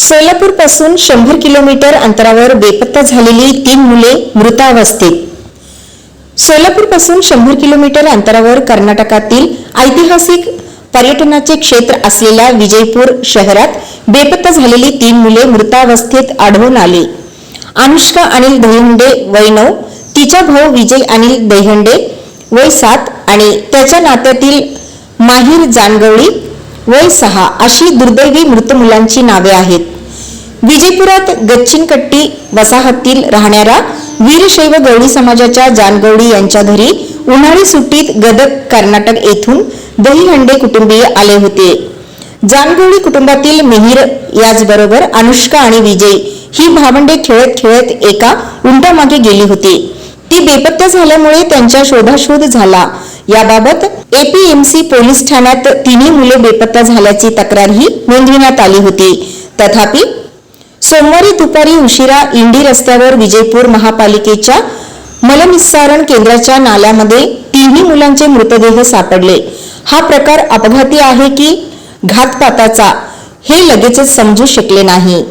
सोलापूरपासून शंभर किलोमीटर अंतरावर बेपत्ता झालेली तीन मुले मृतावस्थेत. सोलापूरपासून शंभर किलोमीटर अंतरावर कर्नाटकातील ऐतिहासिक पर्यटनाचे क्षेत्र असलेल्या विजयपूर शहरात बेपत्ता झालेली तीन मुले मृतावस्थेत आढळून आली. अनुष्का अनिल दहिंडे वय नऊ तिचा भाऊ विजय अनिल दहिहंडे वय सात आणि त्याच्या नात्यातील माहीर जानगवळी वय सहा अशी दुर्दैवी मृत मुलांची नावे आहेत. विजयपुरात गच्चिनकट्टी वसाहतील राहणाऱ्या वीरशैव गवळी समाजाच्या जानगवडी यांच्या घरी उन्हाळी सुट्टीत गदक कर्नाटक येथून दहीहंडे कुटुंबीय आले होते. जानगवळी कुटुंबातील मिहीर याचबरोबर अनुष्का आणि विजय ही भावंडे खेळत खेळत एका उंटामागे गेली होती. ती बेपत्ता झाल्यामुळे त्यांच्या शोधाशोध झाला. याबाबत एपीएमसी पोलीस ठाण्यात तिन्ही मुले बेपत्ता झाल्याची तक्रारही नोंदविण्यात आली होती. तथापि सोमवारी दुपारी उशिरा इंडी रस्त्यावर विजयपूर महापालिकेच्या मलनिस्सारण केंद्राच्या नाल्यामध्ये तिन्ही मुलांचे मृतदेह सापडले. हा प्रकार अपघाती आहे की घातपाताचा हे लगेचच समजू शकले नाही.